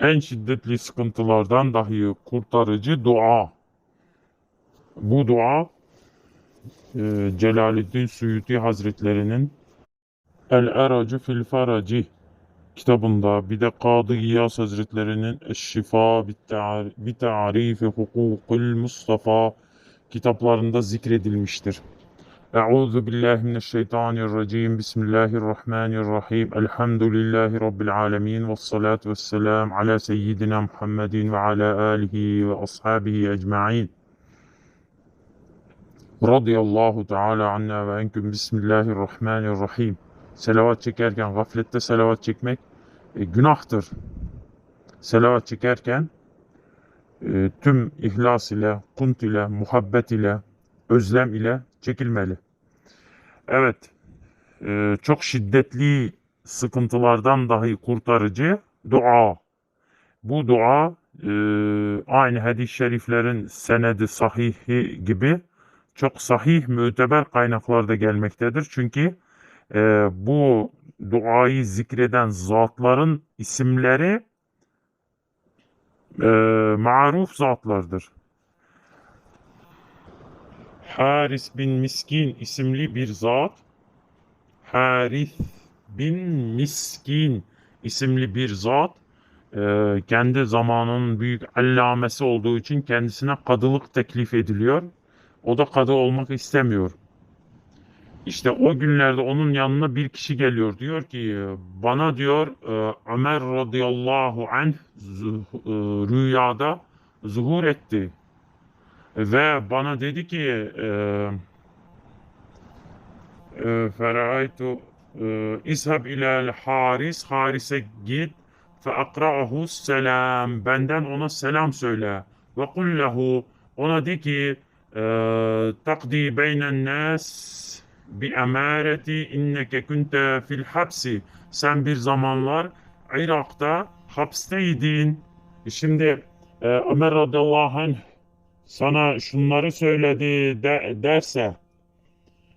en şiddetli sıkıntılardan dahi kurtarıcı dua. Bu dua e, Celaleddin Suyuti Hazretlerinin El Eracı fil Faraci kitabında bir de Kadı İyaz Hazretlerinin Eşşifa bi Ta'rifi Hukukul Mustafa kitaplarında zikredilmiştir. Euzu billahi mineşşeytanirracim. Bismillahirrahmanirrahim. Elhamdülillahi rabbil alamin ve salatu vesselam ala seyyidina Muhammedin ve ala alihi ve ashabihi ecmaîn. Radıyallahu Teala anna ve enküm. Bismillahirrahmanirrahim. Selavat çekerken gaflette selavat çekmek e, günahtır. Selavat çekerken e, tüm ihlas ile, kunt ile, muhabbet ile, özlem ile çekilmeli. Evet, e, çok şiddetli sıkıntılardan dahi kurtarıcı dua. Bu dua e, aynı hadis-i şeriflerin senedi sahihi gibi çok sahih müteber kaynaklarda gelmektedir. Çünkü e, bu duayı zikreden zatların isimleri e, maruf zatlardır. Haris bin Miskin isimli bir zat, Haris bin Miskin isimli bir zat, e, kendi zamanının büyük allamesi olduğu için kendisine kadılık teklif ediliyor. O da kadı olmak istemiyor. İşte o günlerde onun yanına bir kişi geliyor. Diyor ki bana diyor e, Ömer radıyallahu anh e, rüyada zuhur etti. Ve bana dedi ki e, e, Feraitu e, İzhab ilel Haris Haris'e git fe akra'ahu selam benden ona selam söyle ve kul ona de ki takdi beynen nas bi emareti inneke kunte fil hapsi sen bir zamanlar Irak'ta hapsteydin. Şimdi Ömer radıyallahu anh sana şunları söyledi de, derse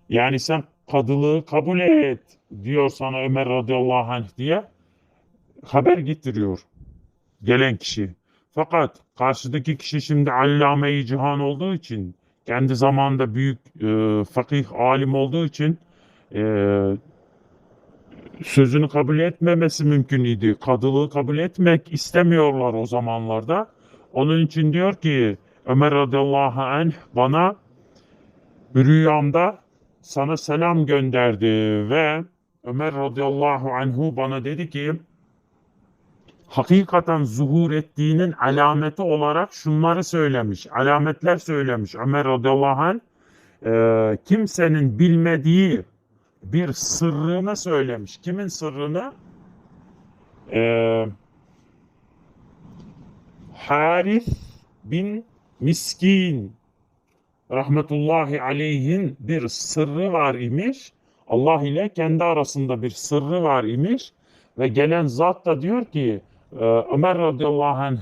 yani sen kadılığı kabul et diyor sana Ömer radıyallahu anh diye haber getiriyor gelen kişi. Fakat karşıdaki kişi şimdi allame-i cihan olduğu için kendi zamanında büyük e, fakih alim olduğu için e, sözünü kabul etmemesi mümkün idi. Kadılığı kabul etmek istemiyorlar o zamanlarda. Onun için diyor ki Ömer radıyallahu anh bana rüyamda sana selam gönderdi ve Ömer radıyallahu anhu bana dedi ki hakikaten zuhur ettiğinin alameti olarak şunları söylemiş. Alametler söylemiş. Ömer radıyallahu anh e, kimsenin bilmediği bir sırrını söylemiş. Kimin sırrını? E, Haris bin Miskin rahmetullahi aleyhin bir sırrı var imiş. Allah ile kendi arasında bir sırrı var imiş. Ve gelen zat da diyor ki e, Ömer radıyallahu anh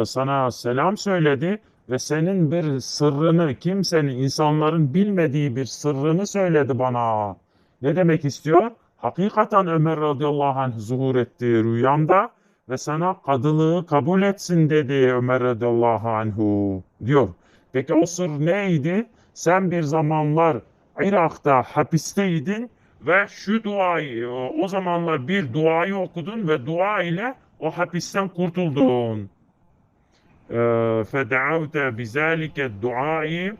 e, sana selam söyledi ve senin bir sırrını kimsenin insanların bilmediği bir sırrını söyledi bana. Ne demek istiyor? Hakikaten Ömer radıyallahu anh zuhur etti rüyamda ve sana kadılığı kabul etsin dedi Ömer radıyallahu anhu diyor. Peki o sır neydi? Sen bir zamanlar Irak'ta hapisteydin ve şu duayı o zamanlar bir duayı okudun ve dua ile o hapisten kurtuldun. Feda'avte bizalike duayı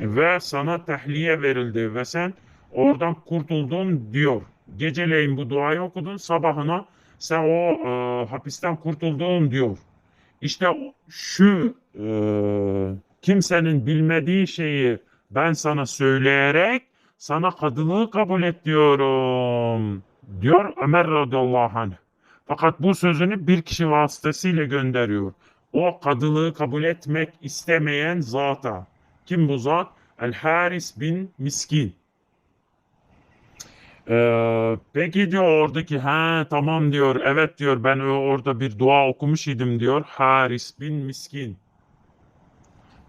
ve sana tahliye verildi ve sen oradan kurtuldun diyor. Geceleyin bu duayı okudun sabahına sen o e, hapisten kurtuldun diyor. İşte şu e, kimsenin bilmediği şeyi ben sana söyleyerek sana kadılığı kabul et diyorum diyor Ömer radıyallahu anh. Fakat bu sözünü bir kişi vasıtasıyla gönderiyor. O kadılığı kabul etmek istemeyen zata. Kim bu zat? El Haris bin Miskin. Ee, peki diyor oradaki ha tamam diyor evet diyor ben orada bir dua okumuş idim diyor Haris bin Miskin.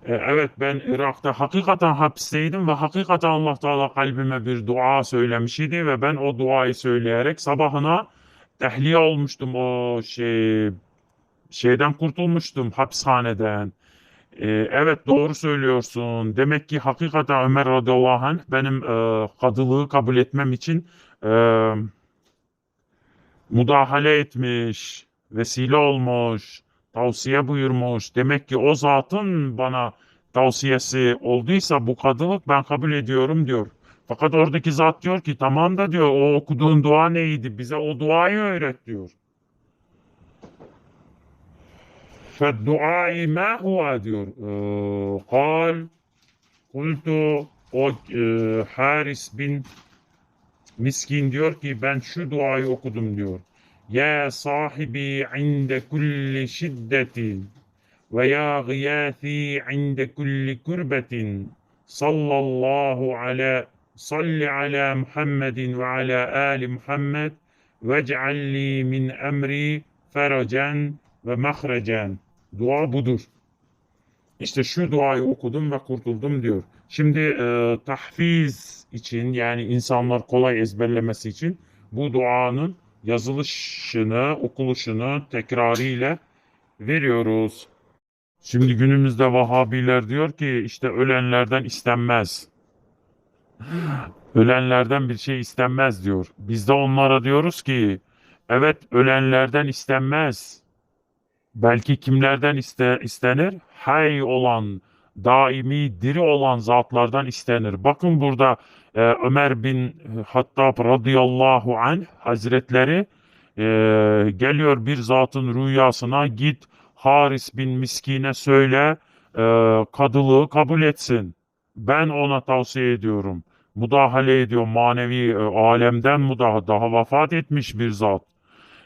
Ee, evet ben Irak'ta hakikaten hapisteydim ve hakikaten Allah Teala kalbime bir dua söylemiş idi ve ben o duayı söyleyerek sabahına Tahliye olmuştum o şey şeyden kurtulmuştum hapishaneden. Ee, evet doğru söylüyorsun. Demek ki hakikaten Ömer radıyallahu anh benim e, kadılığı kabul etmem için e, müdahale etmiş, vesile olmuş, tavsiye buyurmuş. Demek ki o zatın bana tavsiyesi olduysa bu kadılık ben kabul ediyorum diyor. Fakat oradaki zat diyor ki tamam da diyor o okuduğun dua neydi? Bize o duayı öğret diyor. فالدعاء ما هو diyor. Ee, قال قلت o e, Haris bin Miskin diyor ki ben şu duayı okudum diyor. Ya sahibi inde kulli şiddetin ve ya gıyâthi inde kulli kurbetin sallallahu ala salli ala Muhammedin ve ala ali Muhammed vec'alli min emri feracen ve mahrecen. Dua budur. İşte şu duayı okudum ve kurtuldum diyor. Şimdi e, tahfiz için yani insanlar kolay ezberlemesi için bu duanın yazılışını, okuluşunu tekrarıyla veriyoruz. Şimdi günümüzde Vahabiler diyor ki işte ölenlerden istenmez. Ölenlerden bir şey istenmez diyor. Biz de onlara diyoruz ki evet ölenlerden istenmez. Belki kimlerden iste, istenir? Hay olan, daimi diri olan zatlardan istenir. Bakın burada e, Ömer bin Hattab radıyallahu anh hazretleri e, geliyor bir zatın rüyasına git Haris bin Miskin'e söyle e, kadılığı kabul etsin. Ben ona tavsiye ediyorum. Müdahale ediyor manevi e, alemden müdahale daha vefat etmiş bir zat.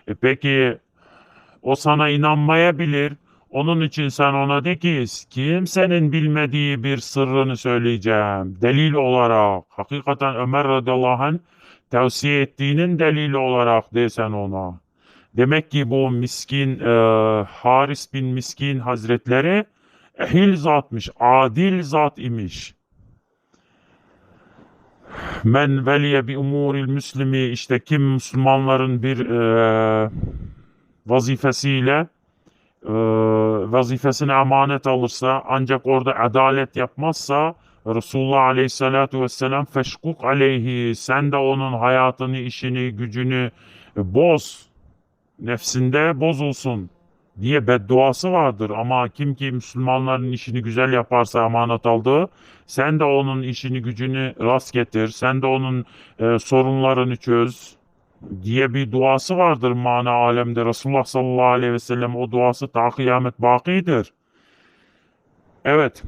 E, peki o sana inanmayabilir. Onun için sen ona de ki kimsenin bilmediği bir sırrını söyleyeceğim. Delil olarak hakikaten Ömer radıyallahu anh tavsiye ettiğinin delili olarak desen ona. Demek ki bu miskin e, Haris bin Miskin hazretleri ehil zatmış, adil zat imiş. Men veliye bi umuril müslimi işte kim Müslümanların bir e, vazifesiyle e, vazifesine emanet alırsa ancak orada adalet yapmazsa Resulullah Aleyhisselatü Vesselam feşkuk aleyhi sen de onun hayatını, işini, gücünü boz. Nefsinde bozulsun diye bedduası vardır. Ama kim ki Müslümanların işini güzel yaparsa emanet aldığı sen de onun işini gücünü rast getir. Sen de onun e, sorunlarını çöz diye bir duası vardır mana alemde. Resulullah sallallahu aleyhi ve sellem o duası ta kıyamet bakidir. Evet.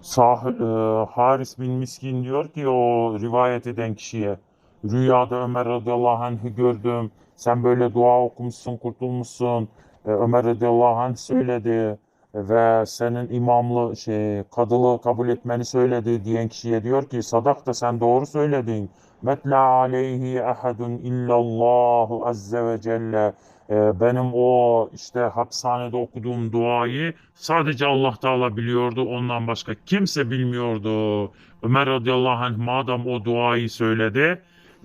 Sah e, Haris bin Miskin diyor ki o rivayet eden kişiye rüyada Ömer radıyallahu anh'ı gördüm. Sen böyle dua okumuşsun, kurtulmuşsun. E, Ömer radıyallahu anh söyledi ve senin imamlı şey kadılığı kabul etmeni söyledi diyen kişiye diyor ki sadak da sen doğru söyledin. Metla aleyhi ahadun illallahu azze ve celle. Ee, benim o işte hapishanede okuduğum duayı sadece Allah Teala biliyordu. Ondan başka kimse bilmiyordu. Ömer radıyallahu anh madem o duayı söyledi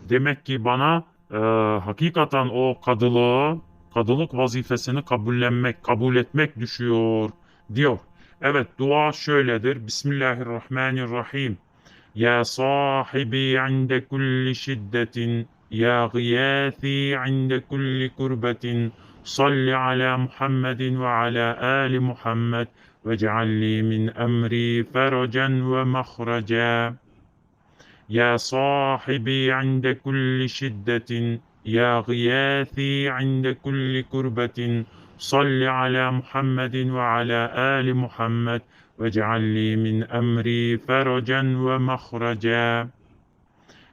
demek ki bana e, hakikaten o kadılığı kadılık vazifesini kabullenmek, kabul etmek düşüyor diyor. Evet dua şöyledir. Bismillahirrahmanirrahim. Ya sahibi inde kulli şiddetin, ya gıyâthi inde kulli kurbetin, salli ala Muhammedin ve ala ali Muhammed ve cealli min emri feracen ve mahraca. Ya sahibi inde kulli şiddetin, يا غياثي عند كل كربة صل على محمد وعلى آل محمد واجعل لي من أمري فرجا ومخرجا.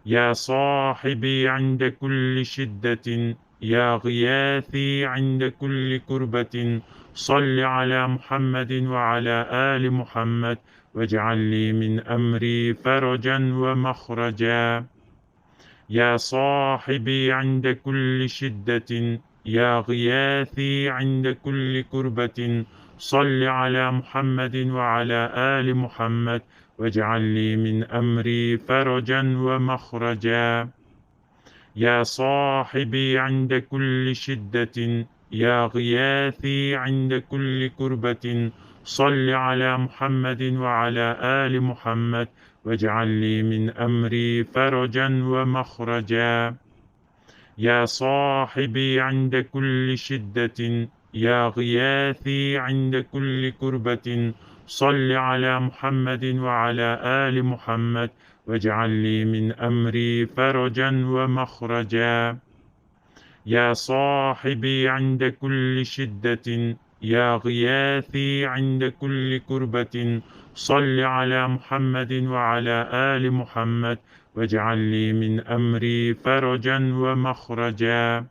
يا صاحبي عند كل شدة يا غياثي عند كل كربة صل على محمد وعلى آل محمد واجعل لي من أمري فرجا ومخرجا. يا صاحبي عند كل شدة يا غياثي عند كل كربة. صل على محمد وعلى آل محمد واجعل لي من أمري فرجا ومخرجا. يا صاحبي عند كل شدة يا غياثي عند كل كربة. صل على محمد وعلى آل محمد واجعل لي من أمري فرجا ومخرجا. يا صاحبي عند كل شدة يا غياثي عند كل كربة. صل على محمد وعلى آل محمد واجعل لي من أمري فرجا ومخرجا. يا صاحبي عند كل شدة يا غياثي عند كل كربة صل على محمد وعلى آل محمد واجعل لي من أمري فرجا ومخرجا.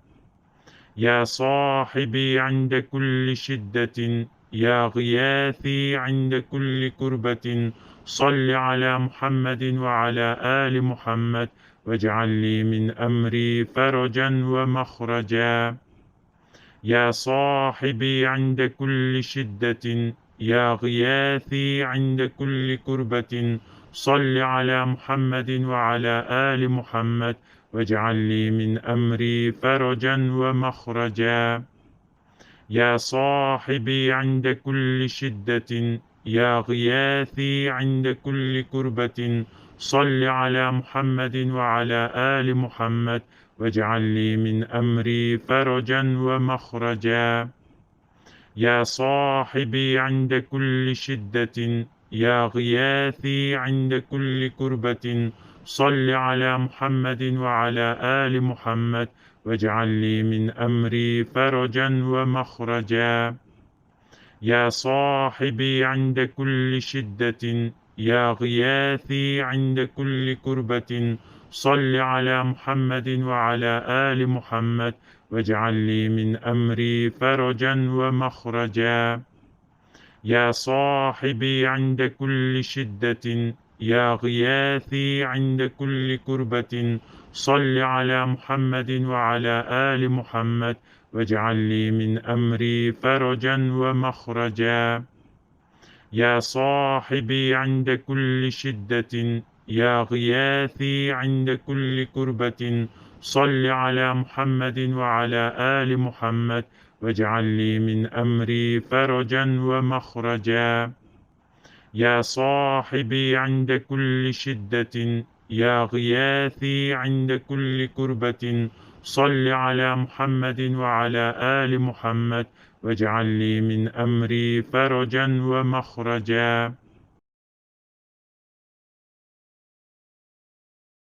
يا صاحبي عند كل شدة يا غياثي عند كل كربة صل على محمد وعلى آل محمد واجعل لي من أمري فرجا ومخرجا. يا صاحبي عند كل شدة يا غياثي عند كل كربة. صل على محمد وعلى آل محمد واجعل لي من أمري فرجا ومخرجا. يا صاحبي عند كل شدة يا غياثي عند كل كربة. صل على محمد وعلى آل محمد واجعل لي من أمري فرجا ومخرجا. يا صاحبي عند كل شدة يا غياثي عند كل كربة. صل على محمد وعلى آل محمد واجعل لي من أمري فرجا ومخرجا. يا صاحبي عند كل شدة يا غياثي عند كل كربة صل على محمد وعلى آل محمد واجعل لي من أمري فرجا ومخرجا. يا صاحبي عند كل شدة يا غياثي عند كل كربة صل على محمد وعلى آل محمد واجعل لي من أمري فرجا ومخرجا. يا صاحبي عند كل شدة يا غياثي عند كل كربة. صل على محمد وعلى آل محمد واجعل لي من أمري فرجا ومخرجا. يا صاحبي عند كل شدة يا غياثي عند كل كربة. صل على محمد وعلى آل محمد واجعل لي من أمري فرجا ومخرجا.